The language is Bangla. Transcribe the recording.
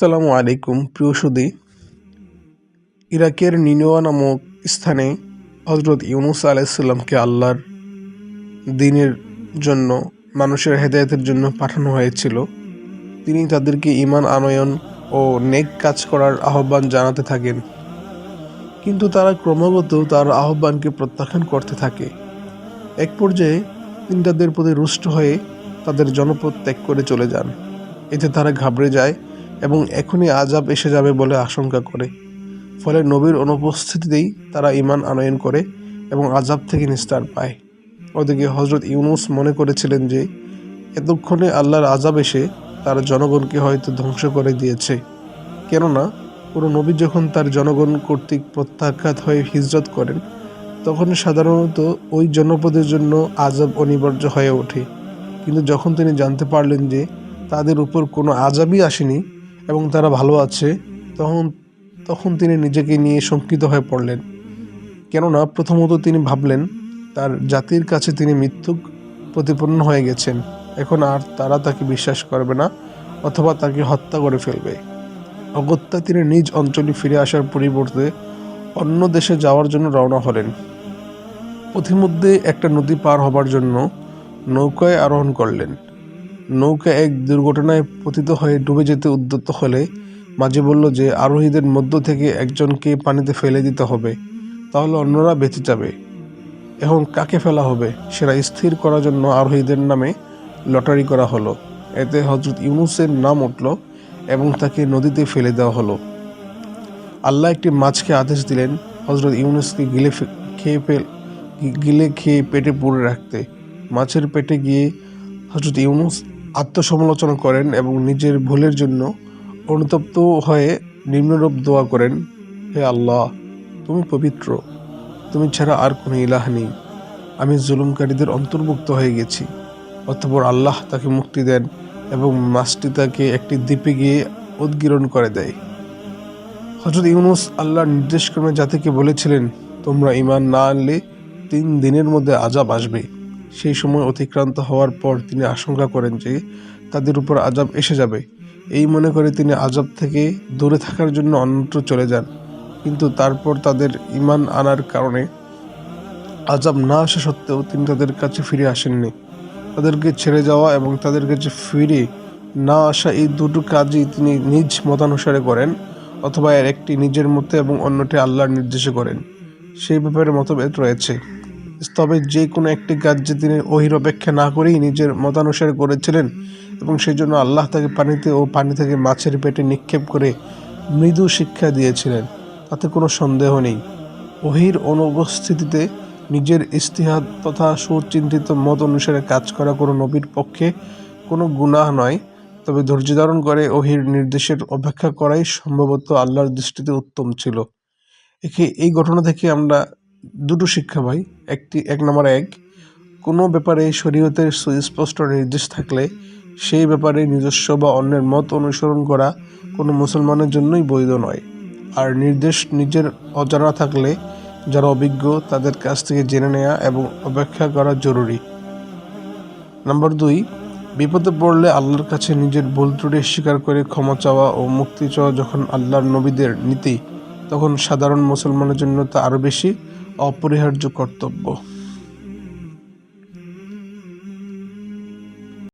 আসসালামু আলাইকুম, প্রিয় সুদী। ইরাকের নিনোয়া নামক স্থানে হজরত ইউনুস আলাইসাল্লামকে আল্লাহর দিনের জন্য, মানুষের হেদায়তের জন্য পাঠানো হয়েছিল। তিনি তাদেরকে ইমান আনয়ন ও নেক কাজ করার আহ্বান জানাতে থাকেন। কিন্তু তারা ক্রমাগত তার আহ্বানকে প্রত্যাখ্যান করতে থাকে। এক পর্যায়ে তিনি তাদের প্রতি রুষ্ট হয়ে তাদের জনপদ ত্যাগ করে চলে যান। এতে তারা ঘাবড়ে যায় এবং এখনই আজাব এসে যাবে বলে আশঙ্কা করে। ফলে নবীর অনুপস্থিতিতেই তারা ইমান আনয়ন করে এবং আজাব থেকে নিস্তার পায়। ওদিকে হজরত ইউনুস মনে করেছিলেন যে, এতক্ষণে আল্লাহর আজাব এসে তার জনগণকে হয়তো ধ্বংস করে দিয়েছে। কেননা, কোনো নবী যখন তার জনগণ কর্তৃক প্রত্যাখ্যাত হয়ে হিজরত করেন, তখন সাধারণত ওই জনপদের জন্য আজাব অনিবার্য হয়ে ওঠে। কিন্তু যখন তিনি জানতে পারলেন যে তাদের উপর কোনো আজাবই আসেনি এবং তারা ভালো আছে, তখন তখন তিনি নিজেকে নিয়ে শঙ্কিত হয়ে পড়লেন। কেননা প্রথমত তিনি ভাবলেন, তার জাতির কাছে তিনি মৃত্যুক প্রতিপন্ন হয়ে গেছেন। এখন আর তারা তাকে বিশ্বাস করবে না, অথবা তাকে হত্যা করে ফেলবে। অগত্যা তিনি নিজ অঞ্চলে ফিরে আসার পরিবর্তে অন্য দেশে যাওয়ার জন্য রওনা হলেন। পথিমধ্যে একটা নদী পার হবার জন্য নৌকায় আরোহণ করলেন। নৌকা এক দুর্ঘটনায় পতিত হয়ে ডুবে যেতে উদ্যত হলে মাঝি বলল যে আরোহীদের মধ্য থেকে একজনকে পানিতে ফেলে দিতে হবে, তাহলে অন্যরা বেঁচে যাবে। এখন কাকে ফেলা হবে, সেটা স্থির করার জন্য আরোহীদের নামে লটারি করা হলো। এতে হজরত ইউনুসের নাম উঠল এবং তাকে নদীতে ফেলে দেওয়া হলো। আল্লাহ একটি মাছকে আদেশ দিলেন হজরত ইউনুসকে গিলে খেয়ে ফেল গিলে খেয়ে পেটে পুরে রাখতে। মাছের পেটে গিয়ে হজরত ইউনুস আত্মসমালোচনা করেন এবং নিজের ভুলের জন্য অনুতপ্ত হয়ে নিম্নরূপ দোয়া করেন, হে আল্লাহ, তুমি পবিত্র। তুমি ছাড়া আর কোনো ইলাহ নেই। আমি জুলুমকারীদের অন্তর্ভুক্ত হয়ে গেছি। অতঃপর আল্লাহ তাকে মুক্তি দেন এবং মাছটি তাকে একটি দ্বীপে গিয়ে উদ্গীরণ করে দেয়। হজরত ইউনুস আল্লাহর নির্দেশক্রমে জাতিকে বলেছিলেন, তোমরা ইমান না আনলে তিন দিনের মধ্যে আজাব আসবে। সেই সময় অতিক্রান্ত হওয়ার পর তিনি আশঙ্কা করেন যে তাদের উপর আজাব এসে যাবে। এই মনে করে তিনি আজাব থেকে দূরে থাকার জন্য অন্যত্র চলে যান। কিন্তু তারপর তাদের ইমান আনার কারণে আজাব না আসা সত্ত্বেও তিনি তাদের কাছে ফিরে আসেননি। তাদেরকে ছেড়ে যাওয়া এবং তাদের কাছে ফিরে না আসা এই দুটো কাজই তিনি নিজ মতানুসারে করেন অথবা এর একটি নিজের মতে এবং অন্যটি আল্লাহর নির্দেশে করেন। সেই ব্যাপারে মতভেদ রয়েছে। তবে যে কোনো একটি কাজ যে তিনি ওহির অপেক্ষা না করেই নিজের মতানুসারে করেছিলেন এবং সেই জন্য আল্লাহ তাকে পানিতে ও পানি থেকে মাছের পেটে নিক্ষেপ করে মৃদু শিক্ষা দিয়েছিলেন। তাতে কোনো সন্দেহ নেই। ওহির অনুপস্থিতিতে নিজের ইস্তিহাদ তথা সুচিন্তিত মত অনুসারে কাজ করা কোনো নবীর পক্ষে কোনো গুনাহ নয়। তবে ধৈর্য ধারণ করে ওহির নির্দেশের অপেক্ষা করাই সম্ভবত আল্লাহর দৃষ্টিতে উত্তম ছিল। একে এই ঘটনা থেকে আমরা দুটো শিক্ষা পাই একটি এক নম্বর এক, কোনো ব্যাপারে শরীয়তের সুস্পষ্ট নির্দেশ থাকলে সেই ব্যাপারে নিজস্ব বা অন্যের মত অনুসরণ করা কোনো মুসলমানের জন্যই বৈধ নয়। আর নির্দেশ নিজের অজানা থাকলে যারা অভিজ্ঞ তাদের কাছ থেকে জেনে নেওয়া এবং অপেক্ষা করা জরুরি। নাম্বার দুই, বিপদে পড়লে আল্লাহর কাছে নিজের ভুল ত্রুটি স্বীকার করে ক্ষমা চাওয়া ও মুক্তি চাওয়া যখন আল্লাহর নবীদের নীতি, তখন সাধারণ মুসলমানের জন্য তা আরও বেশি অপরিহার্য কর্তব্য।